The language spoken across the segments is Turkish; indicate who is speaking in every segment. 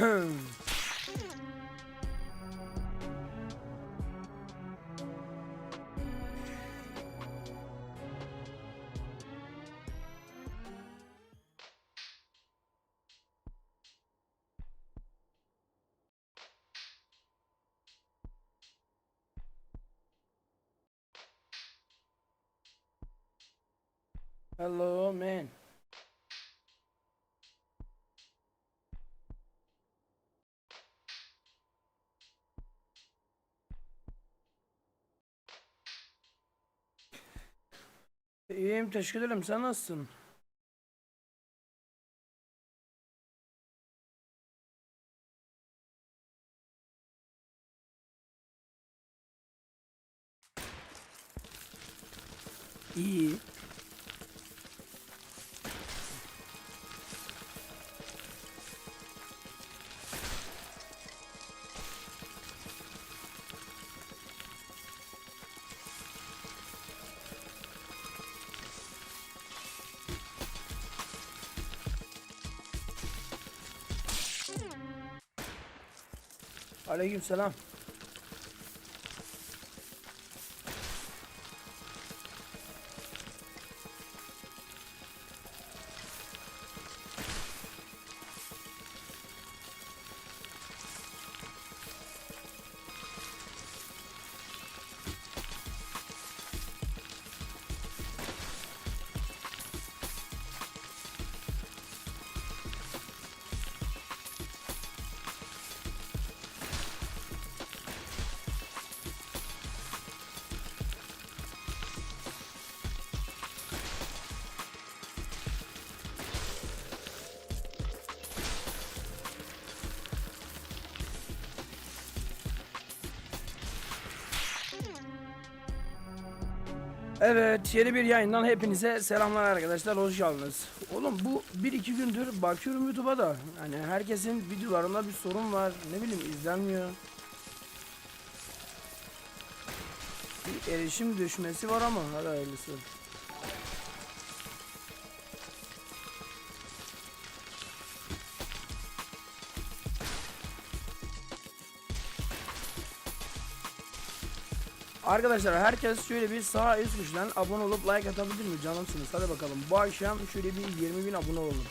Speaker 1: Hello man. İyiyim teşekkür ederim sen nasılsın? İyi. Aleyküm selam. Evet yeni bir yayından hepinize selamlar arkadaşlar hoş geldiniz. Oğlum bu bir iki gündür bakıyorum YouTube'a da hani herkesin videolarında bir sorun var ne bileyim izlenmiyor. Bir erişim düşmesi var ama hadi hayırlısı. Arkadaşlar herkes şöyle bir sağ üst köşeden abone olup like atabilir mi canımsınız? Hadi bakalım. Bu akşam şöyle bir 20 bin abone olalım.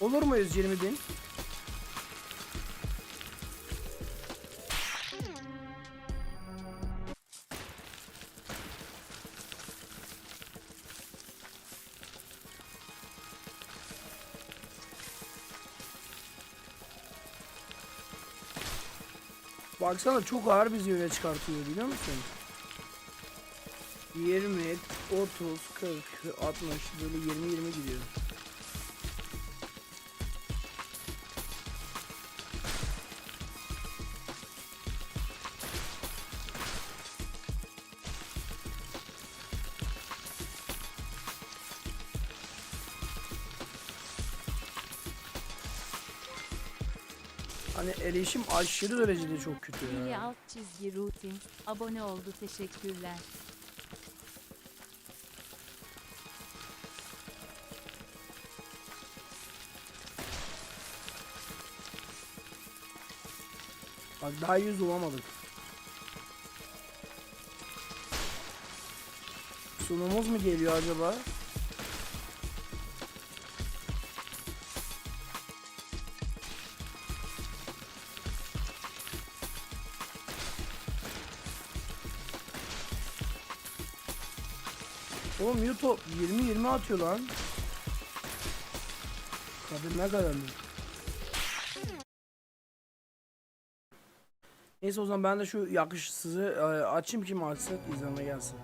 Speaker 1: Olur muyuz 20 bin? Çok ağır bizi öne çıkartıyor biliyor musun? 20, 30, 40, 60 böyle 20 20 gidiyor. Erişim aşırı derecede çok kötü
Speaker 2: Biri
Speaker 1: ya.
Speaker 2: alt çizgi rutin. Abone oldu teşekkürler.
Speaker 1: Bak daha yüz olamadık. Sunumuz mu geliyor acaba? Oğlum YouTube 20-20 atıyor lan. Kadın ne kadar mı? Neyse o zaman ben de şu yakışsızı e, açayım kim açsın izleme gelsin.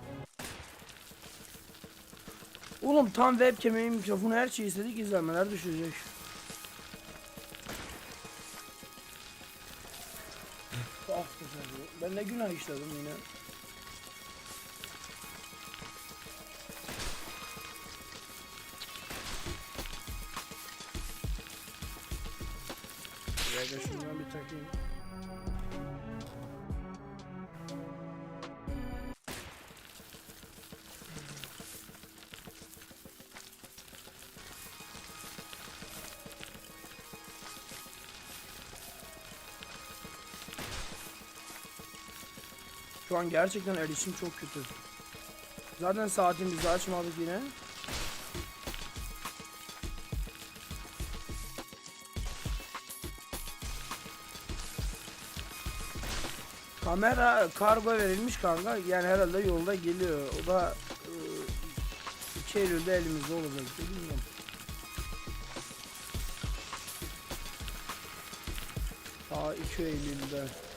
Speaker 1: Oğlum tam webcam'in mikrofonu her şeyi istedik izlenmeler düşecek. Ah tabii. Ben ne günah işledim yine. Şu an gerçekten erişim çok kötü. Zaten saatimizi açmadık yine. Kamera kargo verilmiş kanka. Yani herhalde yolda geliyor. O da e, 2 Eylül'de elimizde olacak. Bilmiyorum. Ta 2 Eylül'de.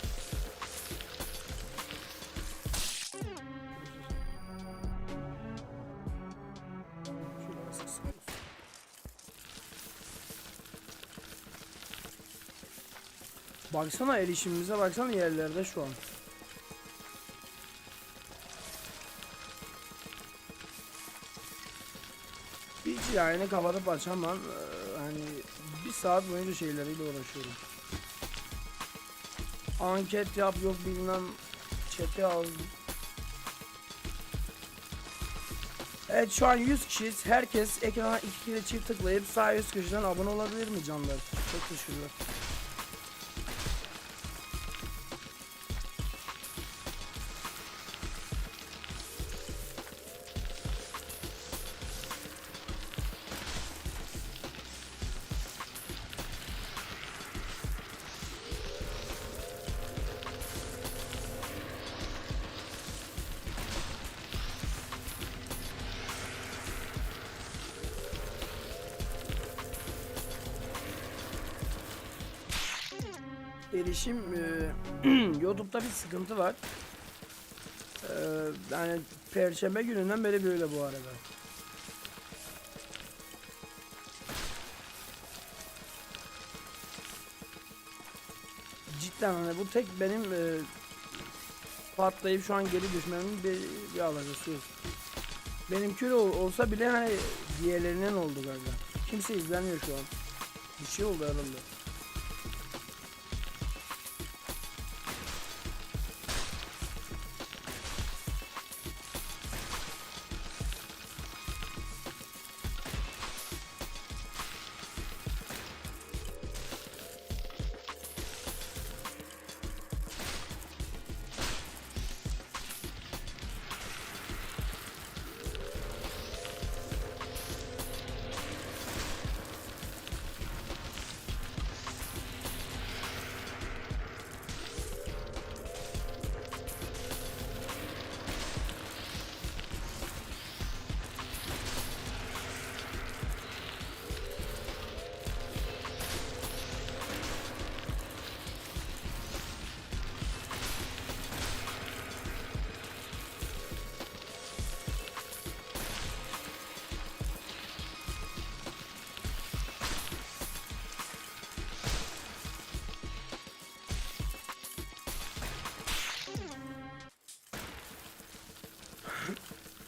Speaker 1: Baksana erişimimize baksana yerlerde şu an. Hiç yani kapatıp açamam. Ee, hani bir saat boyunca şeyleriyle uğraşıyorum. Anket yap yok bilmem chat'e al. Evet şu an 100 kişiyiz. Herkes ekrana iki kere çift tıklayıp sağ üst köşeden abone olabilir mi canlar? Çok teşekkürler. Erişim e, YouTube'da bir sıkıntı var. E, yani Perşembe gününden beri böyle bu arada. Cidden hani bu tek benim e, patlayıp şu an geri düşmemin bir, bir alakası yok. Benimki öyle ol- olsa bile hani diğerlerinin oldu galiba. Kimse izlemiyor şu an. Bir şey oldu herhalde.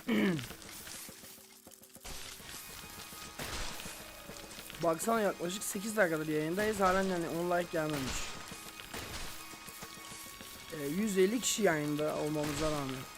Speaker 1: Baksana yaklaşık 8 dakikadır yayındayız halen yani 10 like gelmemiş. Ee, 150 kişi yayında olmamıza rağmen.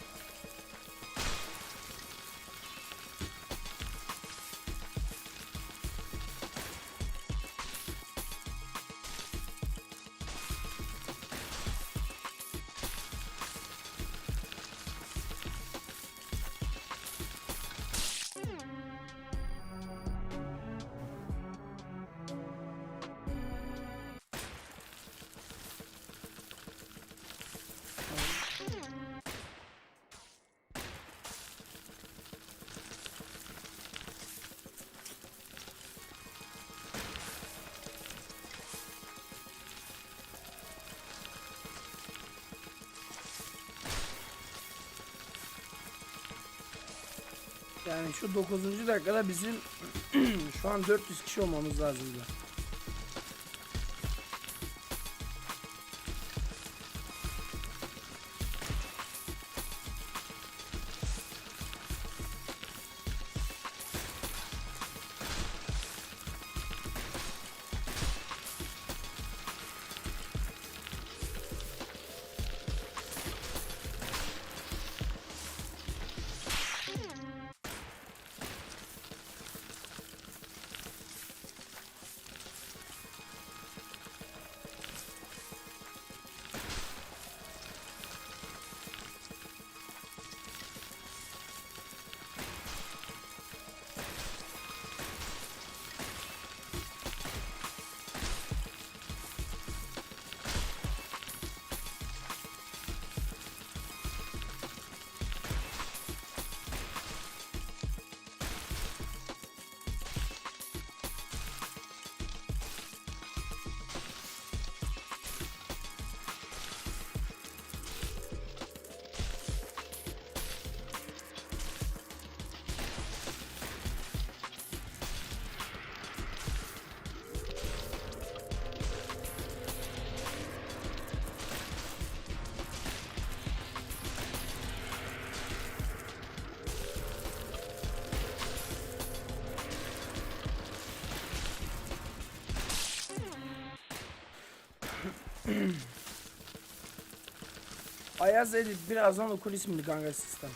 Speaker 1: Yani şu 9. dakikada bizim şu an 400 kişi olmamız lazımdı.
Speaker 2: Ayaz Edit birazdan okul ismini kanka sistem.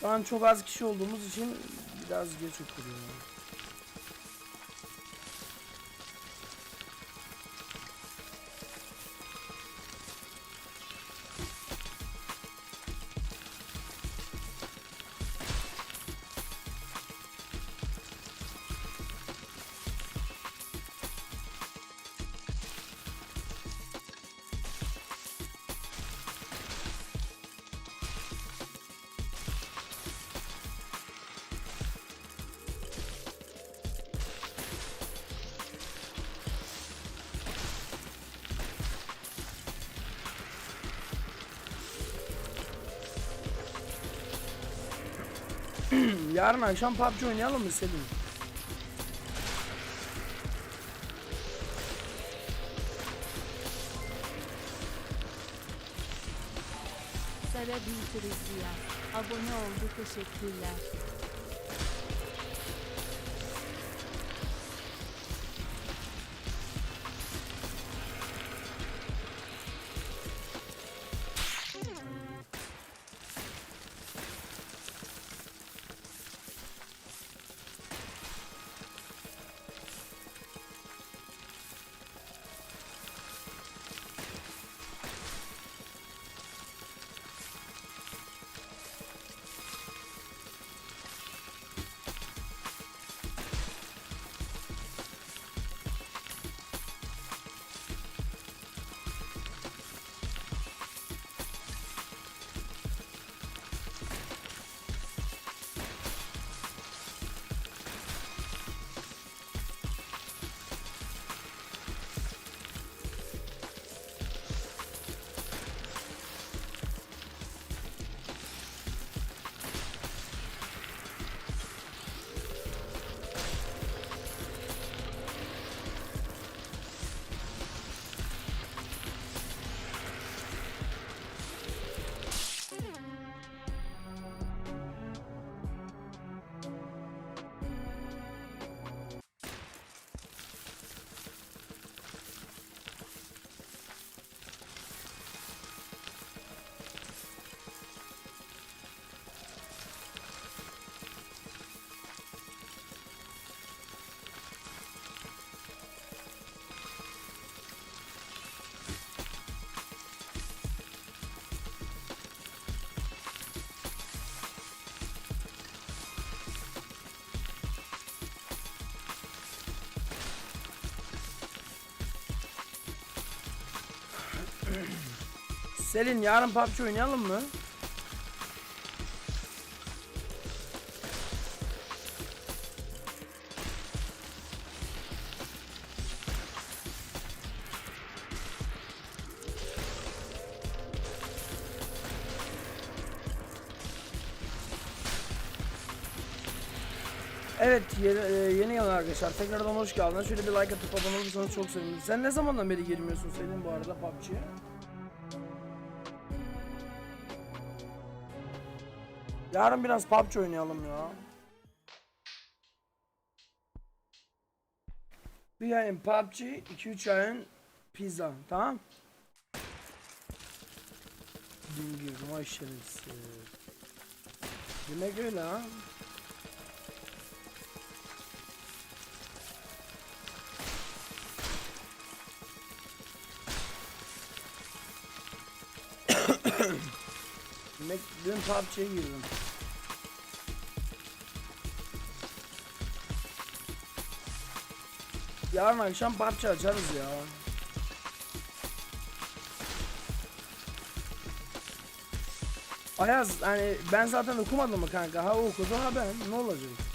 Speaker 2: Şu an çok az kişi olduğumuz için biraz geç okuyorum. Yarın akşam PUBG oynayalım mı Selim?
Speaker 1: Sara izleyen. Abone oldu teşekkürler. Selin yarın PUBG oynayalım mı? Evet yeni, e, yeni gelen arkadaşlar tekrardan hoş geldiniz. Şöyle bir like atıp abone olursanız çok sevinirim. Sen ne zamandan beri girmiyorsun Selin bu arada PUBG'ye? Yarın biraz PUBG oynayalım ya. Bir yayın PUBG, 2-3 yayın pizza, tamam? Dingil, vay şerefsiz. Demek öyle ha. Demek dün PUBG'ye girdim. Yarın akşam PUBG açarız ya. Ayaz hani ben zaten okumadım mı kanka? Ha okudu ha ben. Ne olacak?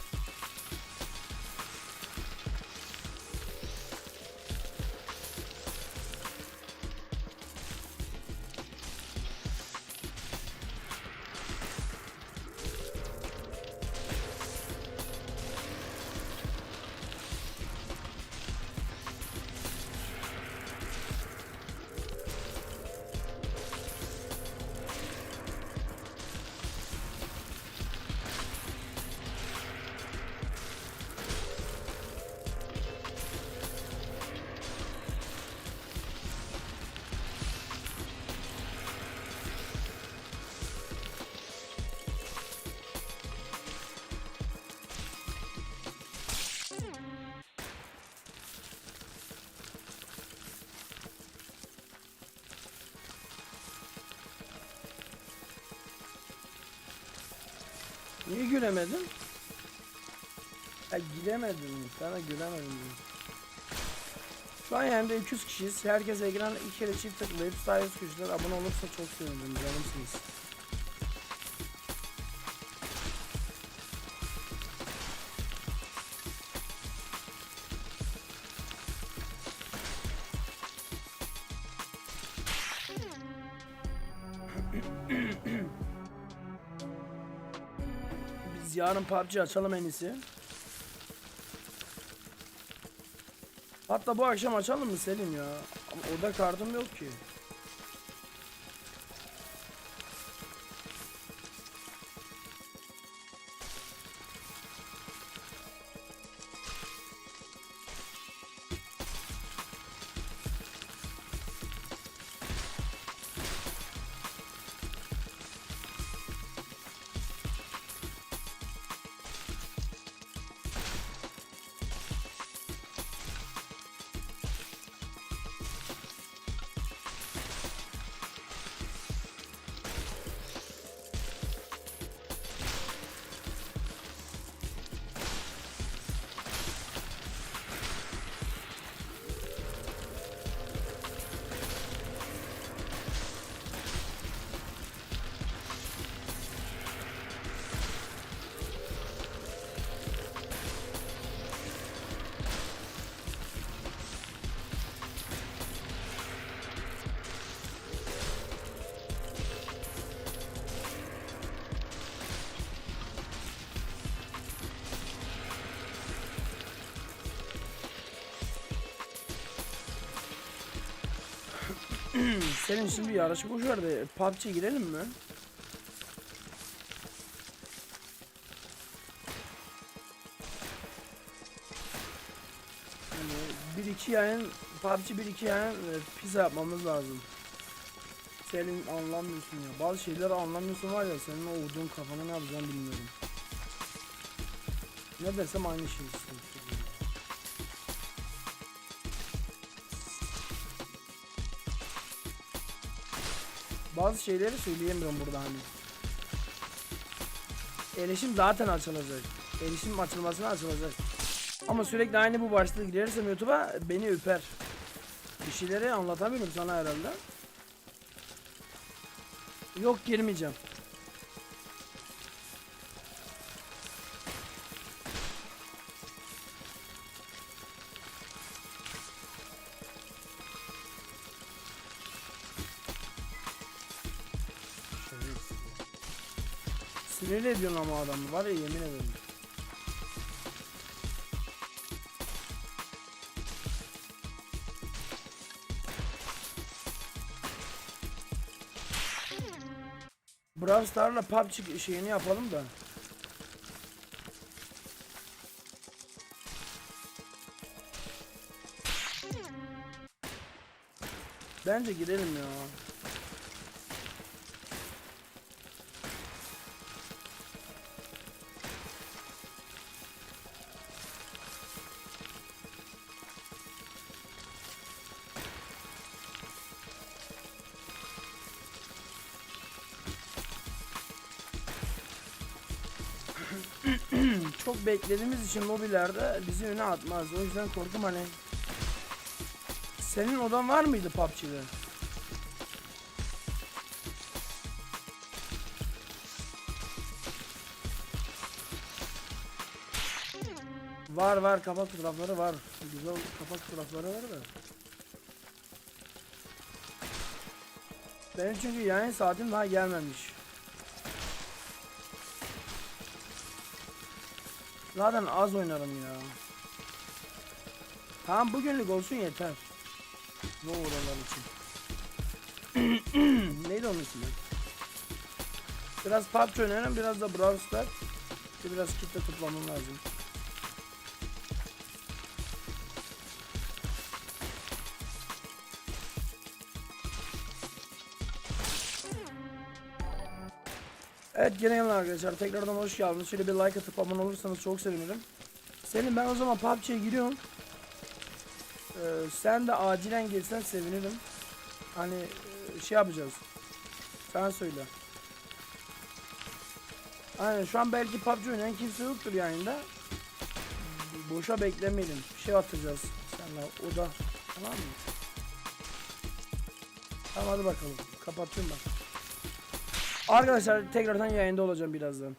Speaker 1: Niye gülemedin? Ya gülemedim. Sana gülemedim. Şu an yanımda 200 kişiyiz. Herkes ekrana iki kere çift tıklayıp üst köşeden abone olursa çok sevinirim. Canımsınız. Yarın PUBG açalım en iyisi. Hatta bu akşam açalım mı Selim ya? Ama orada kartım yok ki. Senin şimdi bir yarışma boş ver de PUBG'ye girelim mi? Bir iki yayın PUBG bir iki yayın e, pizza yapmamız lazım. Senin anlamıyorsun ya. Bazı şeyleri anlamıyorsun var ya senin o uğduğun kafana ne yapacağını bilmiyorum. Ne desem aynı şey işte. Bazı şeyleri söyleyemiyorum burada hani. Erişim zaten açılacak. Erişim açılmasına açılacak. Ama sürekli aynı bu başlığı girersem YouTube'a beni öper. Bir şeyleri anlatamıyorum sana herhalde. Yok girmeyeceğim. Ediyorsun ama adamı var ya yemin ederim. Brawl Stars'la PUBG şeyini yapalım da. Bence girelim ya. Beklediğimiz için mobilerde bizi öne atmaz. O yüzden korkum hani. Senin odan var mıydı PUBG'de? Var var kapak fotoğrafları var. Güzel kapak fotoğrafları var da. Benim çünkü yayın saatim daha gelmemiş. Zaten az oynarım ya. Tamam bugünlük olsun yeter. Bu oralar için. Neydi onun ismi? Biraz PUBG oynarım, biraz da Brawl Stars. Biraz kitle toplamam lazım. Evet gene arkadaşlar tekrardan hoş geldiniz. Şöyle bir like atıp abone olursanız çok sevinirim. Senin ben o zaman PUBG'ye giriyorum. Ee, sen de acilen gelsen sevinirim. Hani e, şey yapacağız. Sen söyle. Aynen şu an belki PUBG oynayan kimse yoktur yayında. Boşa beklemeyelim. Bir şey atacağız. Senle o da. Tamam mı? Tamam hadi bakalım. Kapatıyorum ben. Arkadaşlar tekrardan yayında olacağım birazdan.